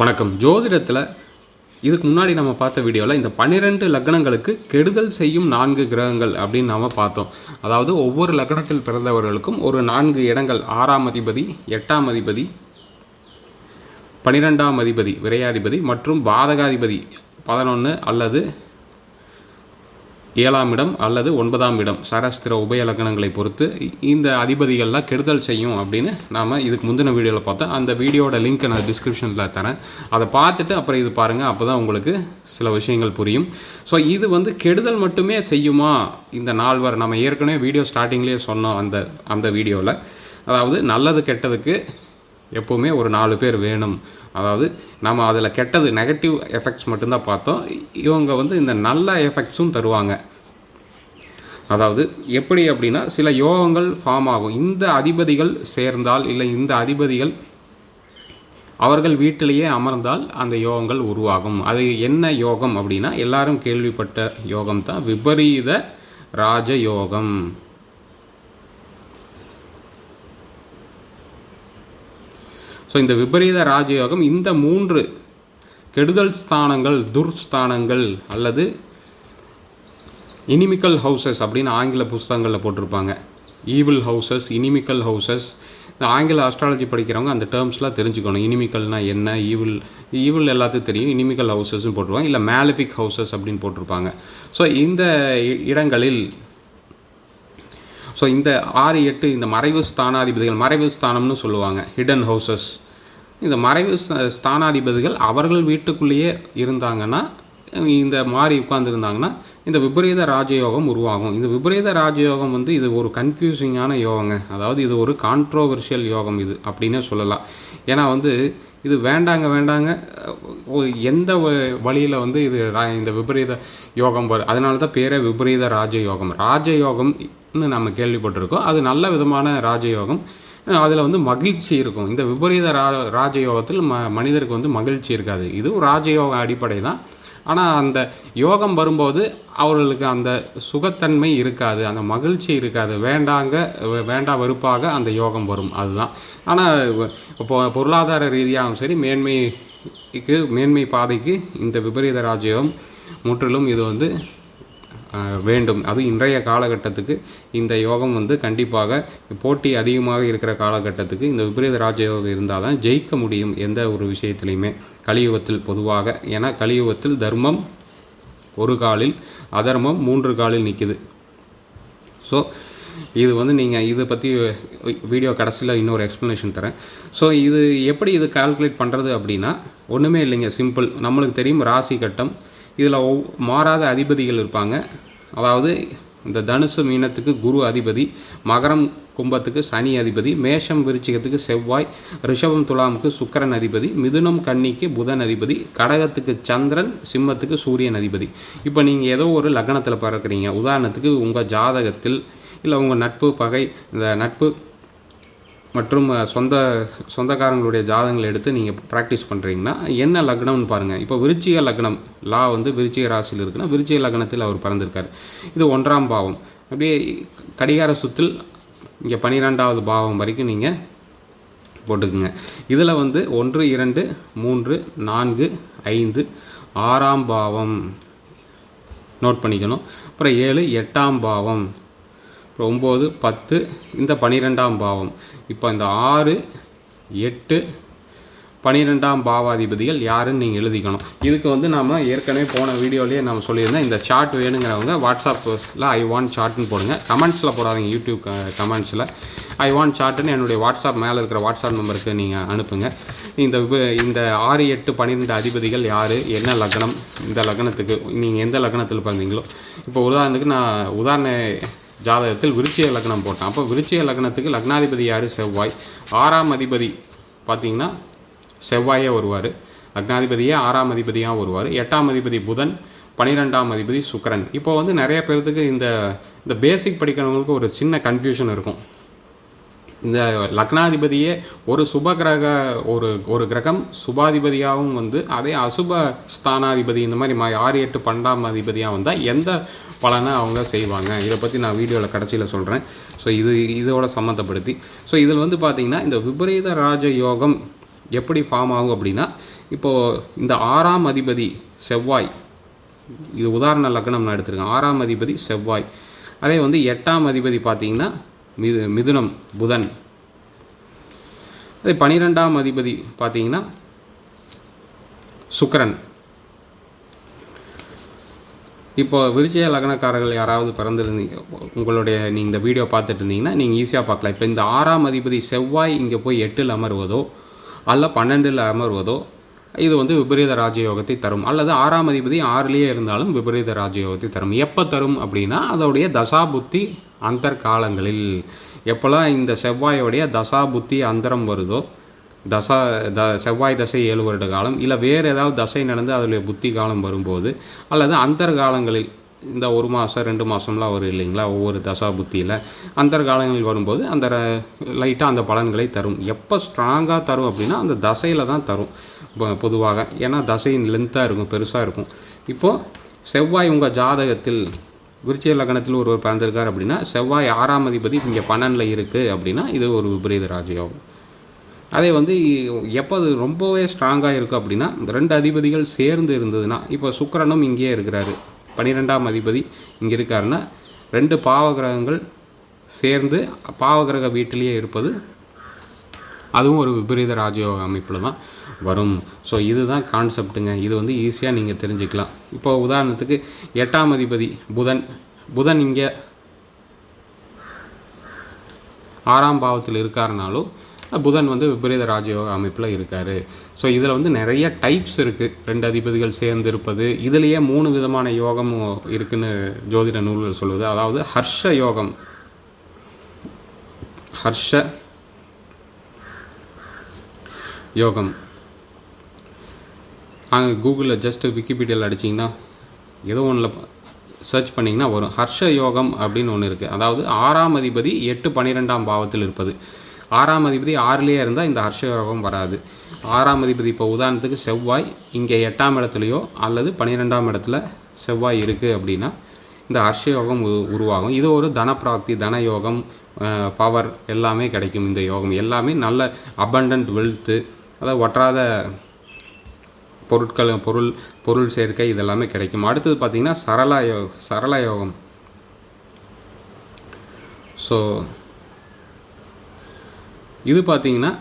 வணக்கம். ஜோதிடத்தில் இதுக்கு முன்னாடி நம்ம பார்த்த வீடியோவில் இந்த பன்னிரெண்டு லக்னங்களுக்கு கெடுதல் செய்யும் நான்கு கிரகங்கள் அப்படின்னு நாம் பார்த்தோம். அதாவது ஒவ்வொரு லக்னத்தில் பிறந்தவர்களுக்கும் ஒரு நான்கு இடங்கள். ஆறாம் அதிபதி எட்டாம் அதிபதி பன்னிரெண்டாம் அதிபதி விரையாதிபதி மற்றும் பாதகாதிபதி. பதினொன்று அல்லது ஏழாம் இடம் அல்லது ஒன்பதாம் இடம் சரஸ்திர உபயலக்கணங்களை பொறுத்து இந்த அதிபதிகள்லாம் கெடுதல் செய்யும் அப்படின்னு நாம் இதுக்கு முந்தின வீடியோவில் பார்த்தோம். அந்த வீடியோட லிங்க் நான் டிஸ்கிரிப்ஷனில் தரேன். அதை பார்த்துட்டு அப்புறம் இது பாருங்கள் அப்போ தான் உங்களுக்கு சில விஷயங்கள் புரியும். ஸோ இது வந்து கெடுதல் மட்டுமே செய்யுமா? இந்த நால்வர் நம்ம ஏற்கனவே வீடியோ ஸ்டார்டிங்லேயே சொன்னோம் அந்த அந்த வீடியோவில் அதாவது நல்லது கெட்டதுக்கு எப்போவுமே ஒரு நாலு பேர் வேணும். அதாவது நம்ம அதில் கெட்டது நெகட்டிவ் எஃபெக்ட்ஸ் மட்டும்தான் பார்த்தோம். இவங்க வந்து இந்த நல்ல எஃபெக்ட்ஸும் தருவாங்க. அதாவது எப்படி அப்படின்னா சில யோகங்கள் ஃபார்ம் ஆகும். இந்த அதிபதிகள் சேர்ந்தால் இல்லை இந்த அதிபதிகள் அவர்கள் வீட்டிலேயே அமர்ந்தால் அந்த யோகங்கள் உருவாகும். அது என்ன யோகம் அப்படின்னா எல்லாரும் கேள்விப்பட்ட யோகம் தான் விபரீத ராஜ ஸோ இந்த விபரீத ராஜயோகம் இந்த மூன்று கெடுதல் ஸ்தானங்கள் துர்ஸ்தானங்கள் அல்லது இனிமிக்கல் ஹவுசஸ் அப்படின்னு ஆங்கில புஸ்தகங்களில் போட்டிருப்பாங்க. ஈவில் ஹவுசஸ் இனிமிக்கல் ஹவுசஸ் இந்த ஆங்கில அஸ்ட்ராலஜி படிக்கிறவங்க அந்த டேர்ம்ஸ்லாம் தெரிஞ்சுக்கணும். இனிமிக்கல்னால் என்ன? ஈவில் ஈவில் எல்லாத்துக்கும் தெரியும். இனிமிக்கல் ஹவுசஸ்ன்னு போட்டிருப்பாங்க. இல்லை மேலபிக் ஹவுசஸ் அப்படின்னு போட்டிருப்பாங்க. ஸோ இந்த இ- இடங்களில் ஸோ இந்த ஆறு எட்டு இந்த மறைவு ஸ்தானாதிபதிகள் மறைவு ஸ்தானம்னு சொல்லுவாங்க ஹிடன் ஹவுசஸ் இந்த மறைவு ஸ்தானாதிபதிகள் அவர்கள் வீட்டுக்குள்ளேயே இருந்தாங்கன்னா இந்த மாதிரி உட்காந்துருந்தாங்கன்னா இந்த விபரீத ராஜயோகம் உருவாகும். இந்த விபரீத ராஜயோகம் வந்து இது ஒரு கன்ஃபியூசிங்கான யோகங்க. அதாவது இது ஒரு கான்ட்ரோவர்ஷியல் யோகம் இது அப்படின்னே சொல்லலாம். ஏன்னா வந்து இது வேண்டாங்க வேண்டாங்க எந்த வழியில் வந்து இது ரா- இந்த விபரீத யோகம் வரும் அதனால தான் பேரே விபரீத ராஜயோகம். ராஜயோகம்னு நம்ம கேள்விப்பட்டிருக்கோம். அது நல்ல விதமான ராஜயோகம். அதில் வந்து மகிழ்ச்சி இருக்கும். இந்த விபரீத ரா ராஜயோகத்தில் ம மனிதருக்கு வந்து மகிழ்ச்சி இருக்காது. இதுவும் ராஜயோக அடிப்படை தான் ஆனால் அந்த யோகம் வரும்போது அவர்களுக்கு அந்த சுகத்தன்மை இருக்காது அந்த மகிழ்ச்சி இருக்காது. வேண்டாங்க வேண்டாம் வேண்டா வெறுப்பாக அந்த யோகம் வரும் அதுதான். ஆனால் இப்போ பொருளாதார ரீதியாகவும் சரி மேன்மைக்கு மேன்மை பாதைக்கு இந்த விபரீத ராஜயோகம் முற்றிலும் இது வந்து வேண்டும். அது இன்றைய காலகட்டத்துக்கு இந்த யோகம் வந்து கண்டிப்பாக போட்டி அதிகமாக இருக்கிற காலகட்டத்துக்கு இந்த விபரீத ராஜயோகம் இருந்தால் தான் ஜெயிக்க முடியும் எந்த ஒரு விஷயத்துலையுமே. கலியுகத்தில் பொதுவாக ஏன்னா கலியுகத்தில் தர்மம் ஒரு காலில் அதர்மம் மூன்று காலில் நிற்கிது ஸோ இது வந்து நீங்கள் இதை பற்றி வீடியோ கடைசியில் இன்னொரு எக்ஸ்ப்ளனேஷன் தரேன். ஸோ இது எப்படி இது கால்குலேட் பண்ணுறது அப்படின்னா ஒன்றுமே இல்லைங்க சிம்பிள் நம்மளுக்கு தெரியும் ராசி கட்டம் இதில் ஒவ் மாறாத அதிபதிகள் இருப்பாங்க. அதாவது இந்த தனுசு மீனத்துக்கு குரு அதிபதி மகரம் கும்பத்துக்கு சனி அதிபதி மேஷம் விருச்சிகத்துக்கு செவ்வாய் ரிஷபம் துலாமுக்கு சுக்கரன் அதிபதி மிதுனம் கன்னிக்கு புதன் அதிபதி கடகத்துக்கு சந்திரன் சிம்மத்துக்கு சூரியன் அதிபதி. இப்போ நீங்கள் ஏதோ ஒரு லக்னத்தில் பிறக்கிறீங்க. உதாரணத்துக்கு உங்கள் ஜாதகத்தில் இல்லை உங்கள் நட்பு பகை இந்த நட்பு மற்றும் சொந்த சொந்தக்காரங்களுடைய ஜாதகங்களை எடுத்து நீங்கள் ப்ராக்டிஸ் பண்ணுறீங்கன்னா என்ன லக்னம்னு பாருங்கள் இப்போ விருச்சிக லக்னம் லா வந்து விருச்சிக ராசியில் இருக்குன்னா விருச்சிக லக்னத்தில் அவர் பிறந்திருக்கார். இது ஒன்றாம் பாவம். அப்படியே கடிகார சுத்தில் இங்கே பன்னிரெண்டாவது பாவம் வரைக்கும் நீங்கள் போட்டுக்குங்க. இதில் வந்து ஒன்று இரண்டு மூன்று நான்கு ஐந்து ஆறாம் பாவம். நோட் பண்ணிக்கணும். அப்புறம் ஏழு எட்டாம் பாவம். அப்புறம் ஒம்பது பத்து இந்த பன்னிரெண்டாம் பாவம். இப்போ இந்த ஆறு எட்டு பனிரெண்டாம் பாவாதிபதிகள் யாருன்னு நீங்கள் எழுதிக்கணும். இதுக்கு வந்து நம்ம ஏற்கனவே போன வீடியோலேயே நம்ம சொல்லியிருந்தோம் இந்த சார்ட் வேணுங்கிறவங்க வாட்ஸ்அப்பில் ஐ வாண்ட் சார்ட்னு போடுங்க. கமெண்ட்ஸில் போடாதீங்க யூடியூப் கமெண்ட்ஸில் ஐ வாண்ட் சார்ட்டுன்னு என்னுடைய வாட்ஸ்அப் மேலே இருக்கிற வாட்ஸ்அப் நம்பருக்கு நீங்கள் அனுப்புங்க. இந்த விப- இந்த ஆறு எட்டு பன்னிரெண்டு அதிபதிகள் யார் என்ன லக்னம் இந்த லக்னத்துக்கு நீங்கள் எந்த லக்னத்தில் பிறந்தீங்களோ. இப்போ உதாரணத்துக்கு நான் உதாரண ஜாதகத்தில் விருச்சிய லக்னம் போட்டான். அப்போ விருச்சிய லக்னத்துக்கு லக்னாதிபதி யார்? செவ்வாய். ஆறாம் அதிபதி பார்த்தீங்கன்னா செவ்வாயே வருவார். லக்னாதிபதியே ஆறாம் அதிபதியாக வருவார். எட்டாம் அதிபதி புதன் பன்னிரெண்டாம் அதிபதி சுக்கரன். இப்போ வந்து நிறைய பேர்த்துக்கு இந்த இந்த பேசிக் படிக்கிறவங்களுக்கு ஒரு சின்ன கன்ஃபியூஷன் இருக்கும். இந்த லக்னாதிபதியே ஒரு சுப கிரக ஒரு ஒரு கிரகம் சுபாதிபதியாகவும் வந்து அதே அசுப ஸ்தானாதிபதி இந்த மாதிரி மா- ஆறு எட்டு பன்னெண்டாம் அதிபதியாக வந்தால் எந்த பலனை அவங்க செய்வாங்க? இதை பற்றி நான் வீடியோவில் கடைசியில் சொல்கிறேன் ஸோ இது இதோட சம்மந்தப்படுத்தி. ஸோ இதில் வந்து பார்த்திங்கன்னா இந்த விபரீத ராஜ யோகம் எப்படி ஃபார்ம் ஆகும் அப்படின்னா இப்போது இந்த ஆறாம் அதிபதி செவ்வாய் இது உதாரண லக்னம் நான் எடுத்திருக்கேன். ஆறாம் அதிபதி செவ்வாய். அதே வந்து எட்டாம் அதிபதி பார்த்திங்கன்னா மிது மிதுனம் புதன். அதே பனிரெண்டாம் அதிபதி பார்த்தீங்கன்னா சுக்கரன். இப்போ விருச்சய லக்னக்காரர்கள் யாராவது பிறந்திருந்தீங்க உங்களுடைய நீ இந்த வீடியோ பார்த்துட்டு இருந்தீங்கன்னா நீங்கள் ஈஸியாக பார்க்கலாம். இப்போ இந்த ஆறாம் அதிபதி செவ்வாய் இங்கே போய் எட்டில் அமர்வதோ அல்ல பன்னெண்டில் அமர்வதோ இது வந்து விபரீத ராஜயோகத்தை தரும். அல்லது ஆறாம் அதிபதி ஆறுலேயே இருந்தாலும் விபரீத ராஜயோகத்தை தரும். எப்போ தரும் அப்படின்னா அதோடைய தசாபுத்தி அந்தர்காலங்களில். காலங்களில் எப்போல்லாம் இந்த செவ்வாயோடைய தசா புத்தி அந்தரம் வருதோ தசா த செவ்வாய் தசை ஏழு வருட காலம் இல்லை வேறு ஏதாவது தசை நடந்து அதில் புத்தி காலம் வரும்போது அல்லது அந்தர்காலங்களில் இந்த ஒரு மாதம் ரெண்டு மாதம்லாம் வரும் இல்லைங்களா ஒவ்வொரு தசா புத்தியில் அந்தர்காலங்களில் வரும்போது அந்த லைட்டாக அந்த பலன்களை தரும். எப்போ ஸ்ட்ராங்காக தரும் அப்படின்னா அந்த தசையில் தான் தரும். இப்போ பொதுவாக ஏன்னா தசையின் லென்த்தாக இருக்கும் பெருசாக இருக்கும். இப்போது செவ்வாய் உங்கள் ஜாதகத்தில் விருச்சிக லக்னத்தில் ஒருவர் பிறந்திருக்கார் அப்படின்னா செவ்வாய் ஆறாம் அதிபதி இங்கே பன்னெண்டில் இருக்குது அப்படின்னா இது ஒரு விபரீத ராஜயோகம். அதே வந்து எப்போ அது ரொம்பவே ஸ்ட்ராங்காக இருக்குது அப்படின்னா இந்த ரெண்டு அதிபதிகள் சேர்ந்து இருந்ததுன்னா இப்போ சுக்கரனும் இங்கேயே இருக்கிறாரு. பன்னிரெண்டாம் அதிபதி இங்கே இருக்காருன்னா ரெண்டு பாவகிரகங்கள் சேர்ந்து பாவகிரக வீட்டிலேயே இருப்பது அதுவும் ஒரு விபரீத ராஜயோக அமைப்பில் தான் வரும். ஸோ இதுதான் கான்செப்ட்டுங்க இது வந்து ஈஸியாக நீங்கள் தெரிஞ்சுக்கலாம். இப்போ உதாரணத்துக்கு எட்டாம் அதிபதி புதன். புதன் இங்கே ஆறாம் பாவத்தில் இருக்காருனாலும் புதன் வந்து விபரீத ராஜயோக அமைப்பில் இருக்கார். ஸோ இதில் வந்து நிறைய டைப்ஸ் இருக்குது ரெண்டு அதிபதிகள் சேர்ந்து இருப்பது இதுலேயே மூணு விதமான யோகம் இருக்குன்னு ஜோதிட நூல்கள் சொல்லுவது அதாவது ஹர்ஷ யோகம். ஹர்ஷ யோகம். அங்கே கூகுளில் ஜஸ்ட்டு விக்கிபீடியாவில் அடிச்சிங்கன்னா ஏதோ ஒன்றில் சர்ச் பண்ணிங்கன்னா வரும். ஹர்ஷ யோகம் அப்படின்னு ஒன்று இருக்குது அதாவது ஆறாம் அதிபதி எட்டு பன்னிரெண்டாம் பாவத்தில் இருப்பது. ஆறாம் அதிபதி ஆறுலேயே இருந்தால் இந்த ஹர்ஷ யோகம் வராது. ஆறாம் அதிபதி இப்போ உதாரணத்துக்கு செவ்வாய் இங்கே எட்டாம் இடத்துலையோ அல்லது பன்னிரெண்டாம் இடத்துல செவ்வாய் இருக்குது அப்படின்னா இந்த ஹர்ஷ யோகம் உ- உருவாகும். இது ஒரு தனப்பிராப்தி தன யோகம் பவர் எல்லாமே கிடைக்கும் இந்த யோகம். எல்லாமே நல்ல அபண்டன்ட் வெல்த்து அதாவது ஒற்றாத பொருட்கள் பொருள் பொருள் சேர்க்கை இதெல்லாமே கிடைக்கும். அடுத்தது பார்த்திங்கன்னா சரளாயோ சரள யோகம் ஸோ இது பார்த்திங்கன்னா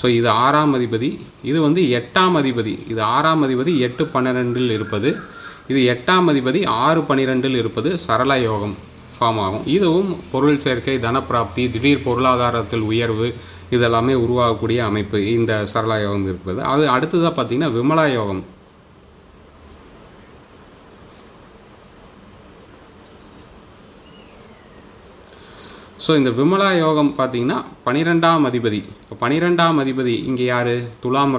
ஸோ இது ஆறாம் அதிபதி. இது வந்து எட்டாம் அதிபதி. இது ஆறாம் அதிபதி எட்டு பன்னிரெண்டில் இருப்பது. இது எட்டாம் அதிபதி ஆறு பன்னிரெண்டில் இருப்பது சரள யோகம் ஃபார்ம் ஆகும். இதுவும் பொருள் சேர்க்கை தனப்பிராப்தி திடீர் பொருளாதாரத்தில் உயர்வு இதெல்லாமே உருவாகக்கூடிய அமைப்பு இந்த சரளா யோகம் இருப்பது அது அடுத்ததாக பார்த்தீங்கன்னா விமலா யோகம். ஸோ இந்த விமலா யோகம் பார்த்தீங்கன்னா பனிரெண்டாம் அதிபதி. இப்போ பனிரெண்டாம் அதிபதி இங்கே யார்? துலாம்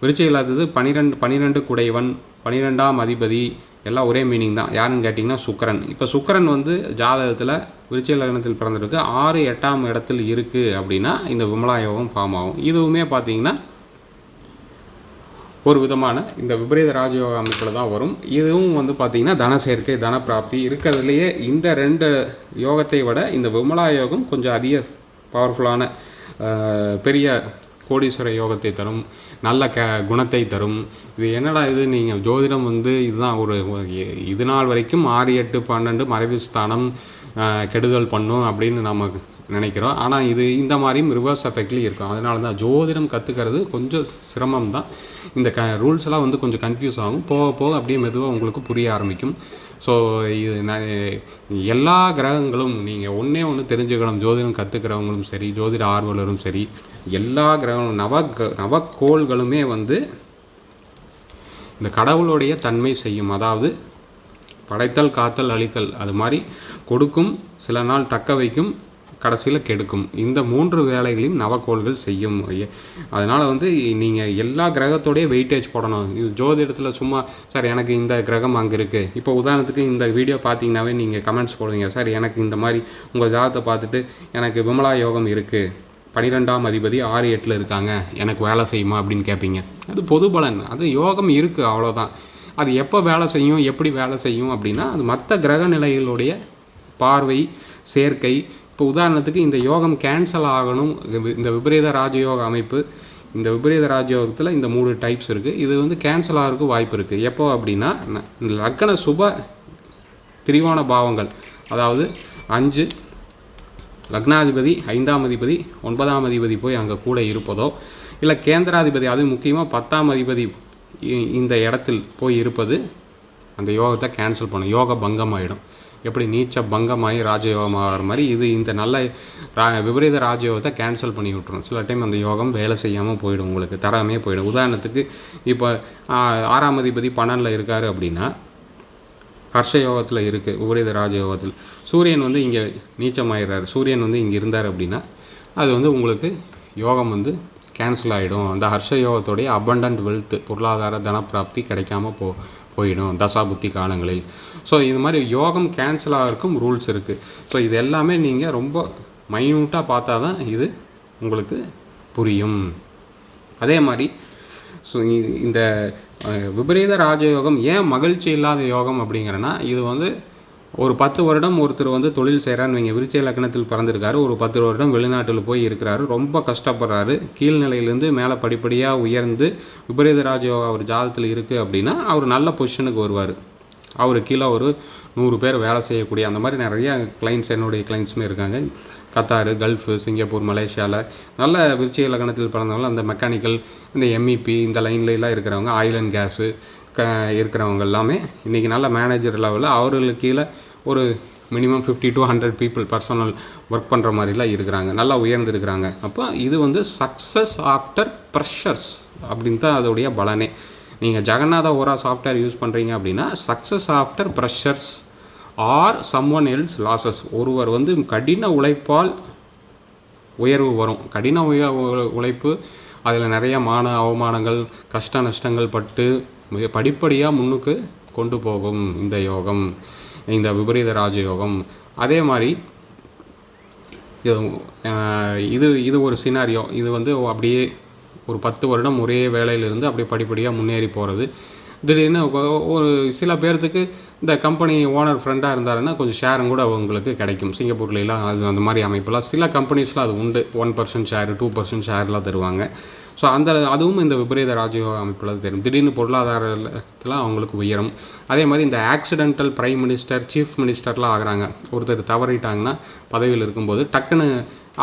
விருச்சை இல்லாதது பனிரெண்டு பனிரெண்டு குடைவன் பனிரெண்டாம் அதிபதி எல்லாம் ஒரே மீனிங் தான். யாருன்னு கேட்டிங்கன்னா சுக்கரன். இப்போ சுக்கரன் வந்து ஜாதகத்தில் விருச்சிக லக்னத்தில் பிறந்திருக்கு. ஆறு எட்டாம் இடத்தில் இருக்குது அப்படின்னா இந்த விமலா யோகம் ஃபார்ம் ஆகும். இதுவுமே பார்த்தீங்கன்னா ஒரு விதமான இந்த விபரீத ராஜயோக அமைப்பில் தான் வரும். இதுவும் வந்து பார்த்திங்கன்னா தன சேர்க்கை தன பிராப்தி இருக்கிறதுலையே இந்த ரெண்டு யோகத்தை விட இந்த விமலா யோகம் கொஞ்சம் அதிக பவர்ஃபுல்லான பெரிய கோடீஸ்வர யோகத்தை தரும் நல்ல க குணத்தை தரும். இது என்னடா இது? நீங்கள் ஜோதிடம் வந்து இதுதான் ஒரு இது நாள் வரைக்கும் ஆறு எட்டு பன்னெண்டு மறைவு ஸ்தானம் கெடுதல் பண்ணும் அப்படின்னு நம்ம நினைக்கிறோம். ஆனால் இது இந்த மாதிரியும் ரிவர்ஸ் எஃபெக்ட்லேயும் இருக்கும். அதனால தான் ஜோதிடம் கற்றுக்கிறது கொஞ்சம் சிரமம் தான் இந்த க ரூல்ஸ் எல்லாம் வந்து கொஞ்சம் கன்ஃபியூஸ் ஆகும். போக போக அப்படியே மெதுவாக உங்களுக்கு புரிய ஆரம்பிக்கும். ஸோ இது நான் எல்லா கிரகங்களும் நீங்கள் ஒன்றே ஒன்று தெரிஞ்சுக்கணும். ஜோதிடம் கற்றுக்கிறவங்களும் சரி ஜோதிட ஆர்வலரும் சரி எல்லா கிரகங்களும் நவ நவக்கோள்களுமே வந்து இந்த கடவுளுடைய தன்மை செய்யும். அதாவது படைத்தல் காத்தல் அழித்தல் அது மாதிரி கொடுக்கும் சில நாள் தக்க வைக்கும் கடைசியில் கெடுக்கும். இந்த மூன்று வேலைகளையும் நவக்கோள்கள் செய்யும். அதனால் வந்து நீங்கள் எல்லா கிரகத்தோடைய வெயிட்டேஜ் போடணும். இது ஜோதிடத்தில் சும்மா சார் எனக்கு இந்த கிரகம் அங்கே இருக்குது இப்போ உதாரணத்துக்கு இந்த வீடியோ பார்த்தீங்கன்னாவே நீங்கள் கமெண்ட்ஸ் போடுவீங்க சார் எனக்கு இந்த மாதிரி உங்கள் ஜாதகத்தை பார்த்துட்டு எனக்கு விமலா யோகம் இருக்குது பனிரெண்டாம் அதிபதி ஆறு எட்டில் இருக்காங்க. எனக்கு வேலை செய்யுமா? அப்படின்னு கேட்பீங்க அது பொது பலன். அது யோகம் இருக்குது அவ்வளோதான் அது எப்போ வேலை செய்யும் எப்படி வேலை செய்யும் அப்படின்னா அது மற்ற கிரக நிலைகளுடைய பார்வை சேர்க்கை இப்போ உதாரணத்துக்கு இந்த யோகம் கேன்சல் ஆகணும் இந்த- இந்த விபரீத ராஜயோக அமைப்பு இந்த விபரீத ராஜயோகத்தில் இந்த மூணு டைப்ஸ் இருக்குது இது வந்து கேன்சல் ஆகிறதுக்கு வாய்ப்பு இருக்குது எப்போ அப்படின்னா இந்த லக்கண சுப திரிவான பாவங்கள் அதாவது அஞ்சு லக்னாதிபதி ஐந்தாம் அதிபதி ஒன்பதாம் அதிபதி போய் அங்கே கூட இருப்பதோ இல்லை கேந்திராதிபதி அது முக்கியமாக பத்தாம் அதிபதி இ- இந்த இடத்தில் போய் இருப்பது அந்த யோகத்தை கேன்சல் பண்ணும். யோக பங்கம் ஆகிடும் எப்படி நீச்ச பங்கமாகி ராஜயோகம் ஆகிற மாதிரி இது இந்த நல்ல ரா விபரீத ராஜயோகத்தை கேன்சல் பண்ணி விட்டுரும். சில டைம் அந்த யோகம் வேலை செய்யாமல் போயிடும் உங்களுக்கு தராமே போயிடும். உதாரணத்துக்கு இப்போ ஆறாம் அதிபதி பன்னெண்டில் இருக்கார் அப்படின்னா ஹர்ஷ யோகத்தில் இருக்குது உபரீத ராஜயோகத்தில். சூரியன் வந்து இங்கே நீச்சமாயிடுறாரு சூரியன் வந்து இங்கே இருந்தார் அப்படின்னா அது வந்து உங்களுக்கு யோகம் வந்து கேன்சல் ஆகிடும் அந்த ஹர்ஷ யோகத்துடைய அபண்டன்ட் வெல்த் பொருளாதார தனப்பிராப்தி கிடைக்காம போ போயிடும் தசா புத்தி காலங்களில். ஸோ இது மாதிரி யோகம் கேன்சல் ஆகிறதுக்கும் ரூல்ஸ் இருக்குது ஸோ இது எல்லாமே நீங்கள் ரொம்ப மைன்யூட்டாக பார்த்தா தான் இது உங்களுக்கு புரியும். அதே மாதிரி ஸோ இந்த விபரீத ராஜயோகம் ஏன் மகிழ்ச்சி இல்லாத யோகம் அப்படிங்கிறனா இது வந்து ஒரு பத்து வருடம் ஒருத்தர் வந்து தொழில் செய்கிறான்னு வைங்க. விருச்ச லக்னத்தில் பிறந்திருக்காரு. ஒரு பத்து வருடம் வெளிநாட்டில் போய் இருக்கிறாரு. ரொம்ப கஷ்டப்படுறாரு. கீழ்நிலையிலேருந்து மேலே படிப்படியாக உயர்ந்து விபரீத ராஜயோகா அவர் ஜாதத்தில் இருக்குது அப்படின்னா அவர் நல்ல பொசிஷனுக்கு வருவார். அவர் கீழே ஒரு நூறு பேர் வேலை செய்யக்கூடிய அந்த மாதிரி நிறைய கிளைண்ட்ஸ் என்னுடைய கிளைண்ட்ஸுமே இருக்காங்க. கத்தாரு கல்ஃபு சிங்கப்பூர் மலேசியாவில் நல்ல விருச்சிக லக்னத்தில் பிறந்தவங்க அந்த மெக்கானிக்கல் இந்த எம்இபி இந்த லைன்லலாம் இருக்கிறவங்க ஆயில் அண்ட் கேஸு க இருக்கிறவங்க எல்லாமே இன்றைக்கி நல்ல மேனேஜர் லெவலில் அவர்களுக்கு கீழே ஒரு minimum fifty to hundred people personal work பண்ணுற மாதிரிலாம் இருக்கிறாங்க. நல்லா உயர்ந்துருக்கிறாங்க. அப்போ இது வந்து சக்ஸஸ் ஆஃப்டர் ப்ரெஷர்ஸ் அப்படின்னு தான் அதோடைய பலனே. நீங்கள் ஜெகநாத ஓரா சாஃப்ட்வேர் யூஸ் பண்ணுறீங்க அப்படின்னா success after pressures are someone else losses ஒருவர் வந்து கடின உழைப்பால் உயர்வு வரும். கடின உய உ- உழைப்பு அதில் நிறைய மான அவமானங்கள் கஷ்ட நஷ்டங்கள் பட்டு மிக படிப்படியாக முன்னுக்கு கொண்டு போகும் இந்த யோகம். இந்த விபரீத ராஜயோகம். அதே மாதிரி இது இது ஒரு சினாரியோ இது வந்து அப்படியே ஒரு பத்து வருடம் ஒரே வேலையிலிருந்து அப்படியே படிப்படியாக முன்னேறி போகிறது திடீர்னு ஒரு சில பேர்த்துக்கு இந்த கம்பெனி ஓனர் ஃப்ரெண்டாக இருந்தாருன்னா கொஞ்சம் ஷேரும் கூட உங்களுக்கு கிடைக்கும். சிங்கப்பூர்லாம் அது அந்த மாதிரி அமைப்பெல்லாம் சில கம்பெனிஸ்லாம் அது உண்டு. One percent share two percent ஷேர்லாம் தருவாங்க. ஸோ அந்த அதுவும் இந்த விபரீத ராஜயோக அமைப்பில் தெரியும். திடீர்னு பொருளாதாரத்தில் அவங்களுக்கு உயரும். அதே மாதிரி இந்த ஆக்சிடென்டல் பிரைம் மினிஸ்டர் சீஃப் மினிஸ்டர்லாம் ஆகிறாங்க. ஒருத்தர் தவறிட்டாங்கன்னா பதவியில் இருக்கும்போது டக்குன்னு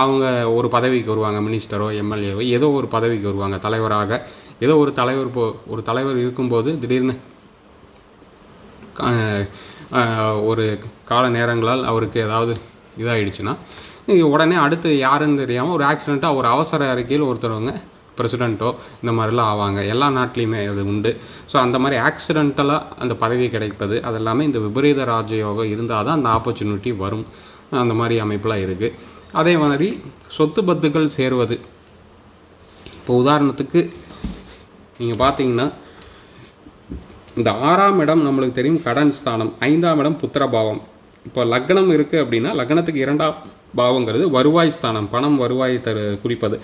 அவங்க ஒரு பதவிக்கு வருவாங்க. மினிஸ்டரோ எம்எல்ஏவோ ஏதோ ஒரு பதவிக்கு வருவாங்க. தலைவராக. ஏதோ ஒரு தலைவர் போ ஒரு தலைவர் இருக்கும்போது திடீர்னு ஒரு கால நேரங்களால் அவருக்கு ஏதாவது இதாகிடுச்சுன்னா உடனே அடுத்து யாருன்னு தெரியாமல் ஒரு ஆக்சிடெண்ட்டாக ஒரு அவசர அறிக்கையில் ஒருத்தரவங்க பிரசிடெண்ட்டோ இந்த மாதிரிலாம் ஆவாங்க. எல்லா நாட்டிலையுமே அது உண்டு. ஸோ அந்த மாதிரி ஆக்சிடென்டலாக அந்த பதவி கிடைப்பது அதெல்லாமே இந்த விபரீத ராஜயோகம் இருந்தால் தான் அந்த ஆப்பர்ச்சுனிட்டி வரும். அந்த மாதிரி அமைப்பெலாம் இருக்குது அதே மாதிரி சொத்து பத்துக்கள் சேருவது. இப்போ உதாரணத்துக்கு நீங்கள் பார்த்தீங்கன்னா இந்த ஆறாம் இடம் நம்மளுக்கு தெரியும் கடன் ஸ்தானம் ஐந்தாம் இடம் புத்திரபாவம். இப்போ லக்னம் இருக்குது அப்படின்னா லக்னத்துக்கு இரண்டாம் பாவங்கிறது வருவாய் ஸ்தானம் பணம் வருவாய் தரு குறிப்பது.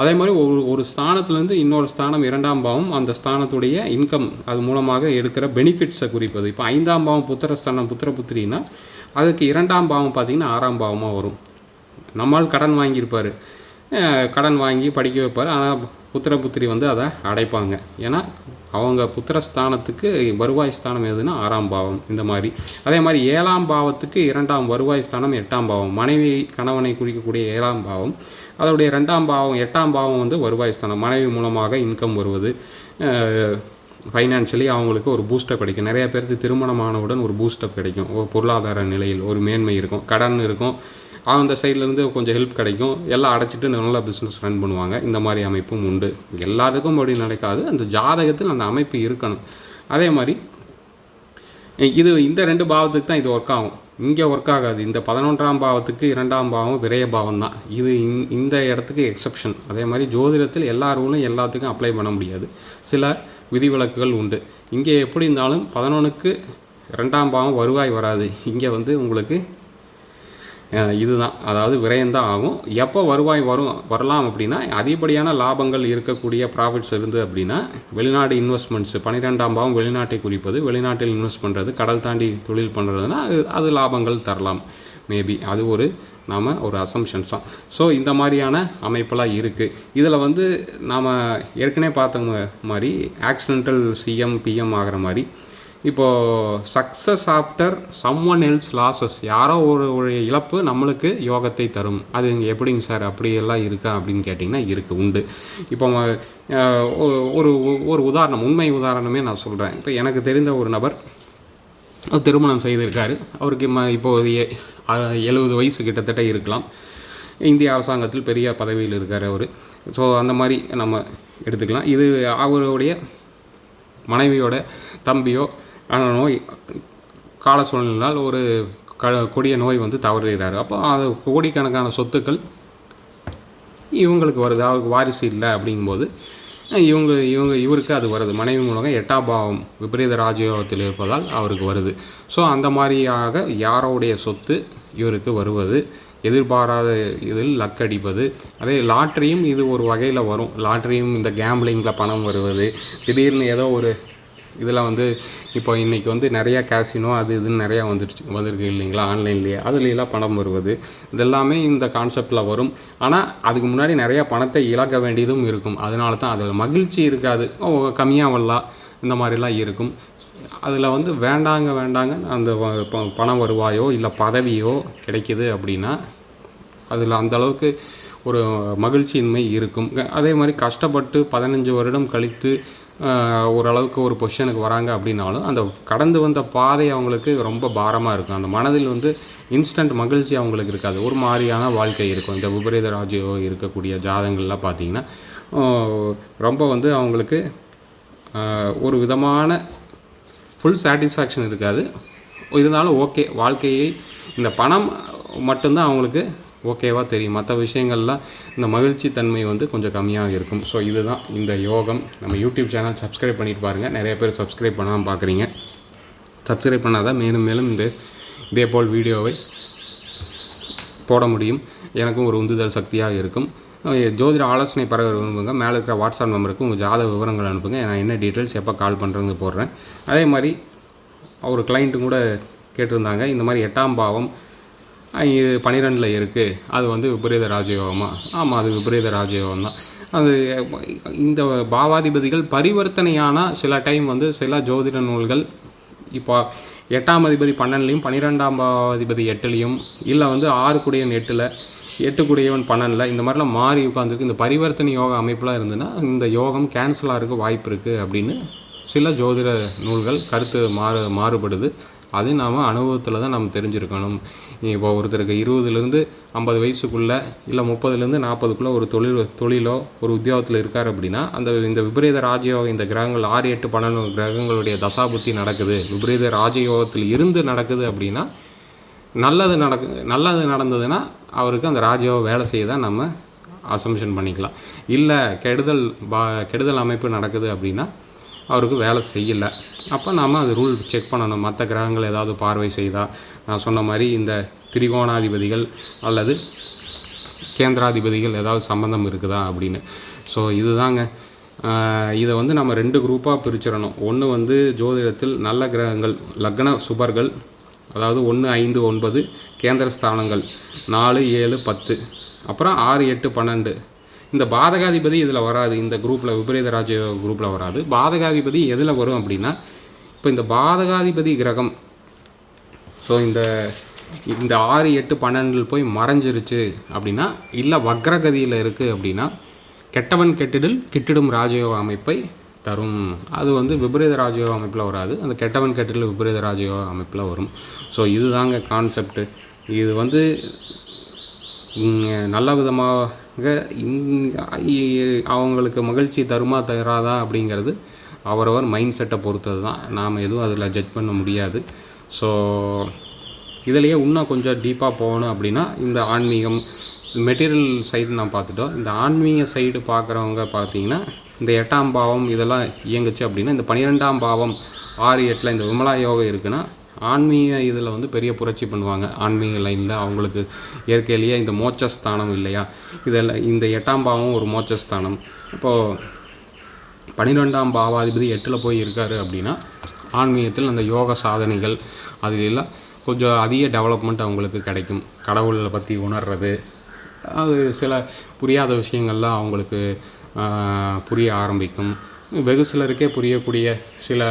அதே மாதிரி ஒரு ஒரு ஸ்தானத்துலேருந்து இன்னொரு ஸ்தானம் இரண்டாம் பாவம் அந்த ஸ்தானத்துடைய இன்கம் அது மூலமாக எடுக்கிற பெனிஃபிட்ஸை குறிப்பது. இப்போ ஐந்தாம் பாவம் புத்திரஸ்தானம் புத்திர புத்திரின்னா அதுக்கு இரண்டாம் பாவம் பார்த்திங்கன்னா ஆறாம் பாவமாக வரும். நம்மால் கடன் வாங்கியிருப்பார். கடன் வாங்கி படிக்க வைப்பார். ஆனால் புத்திர புத்திரி வந்து அதை அடைப்பாங்க. ஏன்னா அவங்க புத்திரஸ்தானத்துக்கு வருவாய் ஸ்தானம் எதுனா ஆறாம் பாவம் இந்த மாதிரி. அதே மாதிரி ஏழாம் பாவத்துக்கு இரண்டாம் வருவாய் ஸ்தானம் எட்டாம் பாவம். மனைவி கணவனை குறிக்கக்கூடிய ஏழாம் பாவம். அதோடைய ரெண்டாம் பாவம் எட்டாம் பாவம் வந்து வருவாய் ஸ்தானம். மனைவி மூலமாக இன்கம் வருவது. ஃபைனான்ஷியலி அவங்களுக்கு ஒரு பூஸ்டப் கிடைக்கும். நிறைய பேருக்கு திருமணமானவுடன் ஒரு பூஸ்டப் கிடைக்கும். ஒரு பொருளாதார நிலையில் ஒரு மேன்மை இருக்கும். கடன் இருக்கும். அந்த சைட்லேருந்து கொஞ்சம் ஹெல்ப் கிடைக்கும். எல்லாம் அடைச்சிட்டு நல்லா பிஸ்னஸ் ரன் பண்ணுவாங்க. இந்த மாதிரி அமைப்பும் உண்டு. எல்லாத்துக்கும் அப்படி நடக்காது. அந்த ஜாதகத்தில் அந்த அமைப்பு இருக்கணும். அதே மாதிரி இது இந்த ரெண்டு பாவத்துக்கு தான் இது ஒர்க் ஆகும். இங்கே ஒர்க் ஆகாது. இந்த பதினொன்றாம் பாவத்துக்கு இரண்டாம் பாவம் விரைய பாவம் தான் இது இந்த- இந்த இடத்துக்கு எக்ஸப்ஷன் அதே மாதிரி ஜோதிடத்தில் எல்லா ரூலும் எல்லாத்துக்கும் அப்ளை பண்ண முடியாது. சில விதிவிலக்குகள் உண்டு. இங்கே எப்படி இருந்தாலும் பதினொன்றுக்கு ரெண்டாம் பாவம் வருவாய் வராது. இங்கே வந்து உங்களுக்கு இதுதான். அதாவது விரயம்தான் ஆகும். எப்போ வருவாய் வரும் வரலாம் அப்படின்னா அதிகப்படியான லாபங்கள் இருக்கக்கூடிய ப்ராஃபிட்ஸ் இருந்து அப்படின்னா வெளிநாடு இன்வெஸ்ட்மெண்ட்ஸ் பன்னிரெண்டாம் பாவம் வெளிநாட்டை குறிப்பது வெளிநாட்டில் இன்வெஸ்ட் பண்ணுறது கடல் தாண்டி தொழில் பண்ணுறதுனா அது அது லாபங்கள் தரலாம். மேபி அது ஒரு நாம் ஒரு அசம்ஷன்ஸ் தான். ஸோ இந்த மாதிரியான அமைப்பெல்லாம் இருக்குது இதில் வந்து நாம் ஏற்கனவே பார்த்த மாதிரி ஆக்சிடென்டல் சிஎம் பிஎம் ஆகிற மாதிரி இப்போது success after someone else losses யாரோ ஒரு ஒரு இழப்பு நம்மளுக்கு யோகத்தை தரும். அது இங்கே எப்படிங்க சார் அப்படியெல்லாம் இருக்கா அப்படின்னு கேட்டிங்கன்னா இருக்குது உண்டு. இப்போ ஒரு ஒரு உதாரணம் உண்மை உதாரணமே நான் சொல்கிறேன் இப்போ எனக்கு தெரிந்த ஒரு நபர் திருமணம் செய்திருக்காரு. அவருக்கு ம இப்போது எழுபது வயசு கிட்டத்தட்ட இருக்கலாம். இந்திய அரசாங்கத்தில் பெரிய பதவியில் இருக்கார் அவர். ஸோ அந்த மாதிரி நம்ம எடுத்துக்கலாம். இது அவருடைய மனைவியோட தம்பியோ அண்ணனோ கால சூழ்நிலால் ஒரு க கொடிய நோய் வந்து தவறுகிறார் அப்போ அது கோடிக்கணக்கான சொத்துக்கள் இவங்களுக்கு வருது. அவருக்கு வாரிசு இல்லை அப்படிங்கும்போது இவங்க இவங்க இவருக்கு அது வருது. மனைவி மூலம் எட்டாம் பாவம் விபரீத ராஜயோகத்தில் இருப்பதால் அவருக்கு வருது. ஸோ அந்த மாதிரியாக யாரோடைய சொத்து இவருக்கு வருவது? எதிர்பாராத இதில் லக் அடிப்பது அதே லாட்ரியும் இது ஒரு வகையில் வரும். லாட்ரியும் இந்த கேம்பிளிங்கில் பணம் வருவது. திடீர்னு ஏதோ ஒரு இதெல்லாம் வந்து இப்போ இன்றைக்கி வந்து நிறையா கேசினோ அது இதுன்னு நிறையா வந்துடுச்சு வந்திருக்கு இல்லைங்களா? ஆன்லைன்லேயே அதுலேயெல்லாம் பணம் வருவது இதெல்லாமே இந்த கான்செப்டில் வரும். ஆனால் அதுக்கு முன்னாடி நிறையா பணத்தை இழக்க வேண்டியதும் இருக்கும். அதனால தான் அதில் மகிழ்ச்சி இருக்காது. ஓ கம்மியாக வரலாம் இந்த மாதிரிலாம் இருக்கும். அதில் வந்து வேண்டாங்க வேண்டாங்க அந்த ப- பணம் வருவாயோ இல்லை பதவியோ கிடைக்கிது அப்படின்னா அதில் அந்த அளவுக்கு ஒரு மகிழ்ச்சியின்மை இருக்கும். அதே மாதிரி கஷ்டப்பட்டு பதினஞ்சு வருடம் கழித்து ஓரளவுக்கு ஒரு பொசிஷனுக்கு வராங்க அப்படின்னாலும் அந்த கடந்து வந்த பாதை அவங்களுக்கு ரொம்ப பாரமாக இருக்கும். அந்த மனதில் வந்து இன்ஸ்டன்ட் மகிழ்ச்சி அவங்களுக்கு இருக்காது. ஒரு மாதிரியான வாழ்க்கை இருக்கும். இந்த விபரீத ராஜ்யோ இருக்கக்கூடிய ஜாதகங்கள்லாம் பார்த்திங்கன்னா ரொம்ப வந்து அவங்களுக்கு ஒரு விதமான ஃபுல் சாட்டிஸ்ஃபேக்ஷன் இருக்காது. இருந்தாலும் ஓகே வாழ்க்கையை இந்த பணம் மட்டும்தான் அவங்களுக்கு ஓகேவா தெரியும். மற்ற விஷயங்கள்லாம் இந்த மகிழ்ச்சி தன்மை வந்து கொஞ்சம் கம்மியாக இருக்கும். ஸோ இதுதான் இந்த யோகம். நம்ம யூடியூப் சேனல் சப்ஸ்கிரைப் பண்ணிட்டு பாருங்கள் நிறைய பேர் சப்ஸ்கிரைப் பண்ணாமல் பார்க்குறீங்க சப்ஸ்கிரைப் பண்ணாதான் மேலும் மேலும் இந்த இதே போல் வீடியோவை போட முடியும். எனக்கும் ஒரு உந்துதல் சக்தியாக இருக்கும். ஜோதிட ஆலோசனை பரவ விரும்புங்க. மேலே இருக்கிற வாட்ஸ்அப் நம்பருக்கு உங்கள் ஜாத விவரங்கள் அனுப்புங்க. நான் என்ன டீட்டெயில்ஸ் எப்போ கால் பண்ணுறதுன்னு போடுறேன். அதே மாதிரி ஒரு கிளைண்ட்டும் கூட கேட்டிருந்தாங்க. இந்த மாதிரி எட்டாம் பாவம் இது பன்னிரெண்டில் இருக்குது அது வந்து விபரீத ராஜயோகமா? ஆமாம் அது விபரீத ராஜயோகம் தான் அது இந்த பாவாதிபதிகள் பரிவர்த்தனையானால் சில டைம் வந்து சில ஜோதிட நூல்கள் இப்போ எட்டாம் அதிபதி பன்னெண்டுலையும் பன்னிரெண்டாம் பாவாதிபதி எட்டுலேயும் இல்லை வந்து ஆறு குடியவன் எட்டில் எட்டு குடியவன் பன்னெண்டில் இந்த மாதிரிலாம் மாறி உட்காந்துருக்கு இந்த பரிவர்த்தனை யோகா அமைப்பெலாம் இருந்ததுன்னா இந்த யோகம் கேன்சல் இருக்க வாய்ப்பு இருக்குது அப்படின்னு சில ஜோதிட நூல்கள் கருத்து மாறு மாறுபடுது. அது நாம் அனுபவத்தில் தான் நம்ம தெரிஞ்சுருக்கணும். இப்போ ஒருத்தருக்கு இருபதுலேருந்து ஐம்பது வயசுக்குள்ளே இல்லை முப்பதுலேருந்து நாற்பதுக்குள்ளே ஒரு தொழில் தொழிலோ ஒரு உத்தியோகத்தில் இருக்கார் அப்படின்னா அந்த இந்த விபரீத ராஜயோகம் இந்த கிரகங்கள் ஆறு எட்டு பன்னெண்டு கிரகங்களுடைய தசாபுத்தி நடக்குது. விபரீத ராஜயோகத்தில் இருந்து நடக்குது அப்படின்னா நல்லது நடக்கு நல்லது நடந்ததுன்னா அவருக்கு அந்த ராஜயோகம் வேலை செய்ய தான் நம்ம அசம்ஷன் பண்ணிக்கலாம். இல்லை கெடுதல் பா கெடுதல் அமைப்பு நடக்குது அப்படின்னா அவருக்கு வேலை செய்யலை. அப்போ நாம் அது ரூல் செக் பண்ணணும். மற்ற கிரகங்கள் ஏதாவது பார்வை செய்தால் நான் சொன்ன மாதிரி இந்த திரிகோணாதிபதிகள் அல்லது கேந்திராதிபதிகள் ஏதாவது சம்மந்தம் இருக்குதா அப்படின்னு. ஸோ இதுதாங்க. இதை வந்து நம்ம ரெண்டு குரூப்பாக பிரிச்சிடணும். ஒன்று வந்து ஜோதிடத்தில் நல்ல கிரகங்கள் லக்ன சுபர்கள் அதாவது ஒன்று ஐந்து ஒன்பது கேந்திர ஸ்தானங்கள் நாலு ஏழு பத்து அப்புறம் ஆறு எட்டு பன்னெண்டு. இந்த பாதகாதிபதி இதில் வராது. இந்த குரூப்பில் விபரீத ராஜ குரூப்பில் வராது. பாதகாதிபதி எதில் வரும் அப்படின்னா இப்போ இந்த பாதகாதிபதி கிரகம் ஸோ இந்த இந்த ஆறு எட்டு பன்னெண்டில் போய் மறைஞ்சிருச்சு அப்படின்னா இல்லை வக்ரகதியில் இருக்குது அப்படின்னா கெட்டவன் கெட்டிடில் கிட்டிடும் ராஜயோக அமைப்பை தரும். அது வந்து விபரீத ராஜயோக அமைப்பில் வராது. அந்த கெட்டவன் கெட்டிடில் விபரீத ராஜயோக அமைப்பில் வரும். ஸோ இதுதாங்க கான்செப்ட் இது வந்து நல்ல விதமாக இங்- அவங்களுக்கு மகிழ்ச்சி தருமா தராதா அப்படிங்கிறது அவரவர் மைண்ட் செட்டை பொறுத்தது தான் நாம் எதுவும் அதில் ஜட்ஜ் பண்ண முடியாது. ஸோ இதுலேயே இன்னும் கொஞ்சம் டீப்பாக போகணும் அப்படின்னா இந்த ஆன்மீகம் மெட்டீரியல் சைடு நான் பார்த்துட்டோம். இந்த ஆன்மீக சைடு பார்க்குறவங்க பார்த்தீங்கன்னா இந்த எட்டாம் பாவம் இதெல்லாம் இயங்குச்சு அப்படின்னா இந்த பன்னிரெண்டாம் பாவம் ஆறு எட்டில் இந்த விமலா யோகம் இருக்குன்னா ஆன்மீக இதில் வந்து பெரிய புரட்சி பண்ணுவாங்க. ஆன்மீக லைனில் அவங்களுக்கு இயற்கையிலேயே இந்த மோட்சஸ்தானம் இல்லையா? இதெல்லாம் இந்த எட்டாம் பாவம் ஒரு மோட்சஸ்தானம். இப்போது பன்னிரெண்டாம் பாவாதிபதி எட்டில் போய் இருக்காரு அப்படின்னா ஆன்மீகத்தில் அந்த யோக சாதனைகள் அதில் எல்லாம் கொஞ்சம் அதிக டெவலப்மெண்ட் அவங்களுக்கு கிடைக்கும். கடவுளை பற்றி உணர்றது அது சில புரியாத விஷயங்கள்லாம் அவங்களுக்கு புரிய ஆரம்பிக்கும். வெகு சிலருக்கே புரியக்கூடிய சில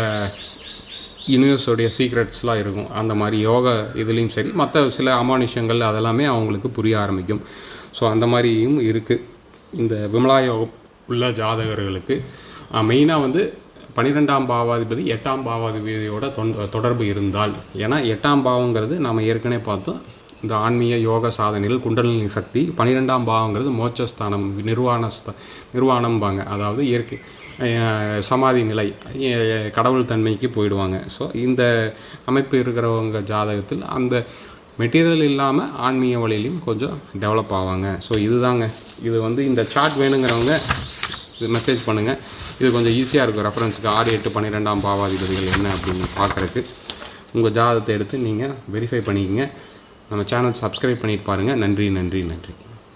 யூனிவர்ஸோடைய சீக்ரெட்ஸ்லாம் இருக்கும். அந்த மாதிரி யோகா இதுலேயும் சரி மற்ற சில அமானுஷங்கள் அதெல்லாமே அவங்களுக்கு புரிய ஆரம்பிக்கும். ஸோ அந்த மாதிரியும் இருக்குது இந்த விமலா யோகம் உள்ள ஜாதகர்களுக்கு மெயினாக வந்து பன்னிரெண்டாம் பாவாதிபதி எட்டாம் பாவாதிபதியோட தொன் தொடர்பு இருந்தால். ஏன்னா எட்டாம் பாவங்கிறது நாம் ஏற்கனவே பார்த்தோம். இந்த ஆன்மீக யோக சாதனைகள் குண்டலினி சக்தி பன்னிரெண்டாம் பாவங்கிறது மோட்சஸ்தானம் நிர்வாண ஸ்த- நிர்வாணம்பாங்க. அதாவது இயற்கை சமாதி நிலை கடவுள் தன்மைக்கு போயிடுவாங்க. ஸோ இந்த அமைப்பு இருக்கிறவங்க ஜாதகத்தில் அந்த மெட்டீரியல் இல்லாமல் ஆன்மீக வழியிலையும் கொஞ்சம் டெவலப் ஆவாங்க. ஸோ இதுதாங்க. இது வந்து இந்த சார்ட் வேணுங்கிறவங்க இது மெசேஜ் பண்ணுங்கள் இது கொஞ்சம் ஈஸியாக இருக்கும் ரெஃபரன்ஸுக்கு ஆறு எட்டு பன்னிரெண்டாம் பாவாதிபதிகள் என்ன அப்படின்னு பார்க்குறக்கு உங்கள் ஜாதகத்தை எடுத்து நீங்கள் வெரிஃபை பண்ணிக்கங்க. நம்ம சேனல் சப்ஸ்கிரைப் பண்ணிட்டு பாருங்கள் நன்றி நன்றி நன்றி.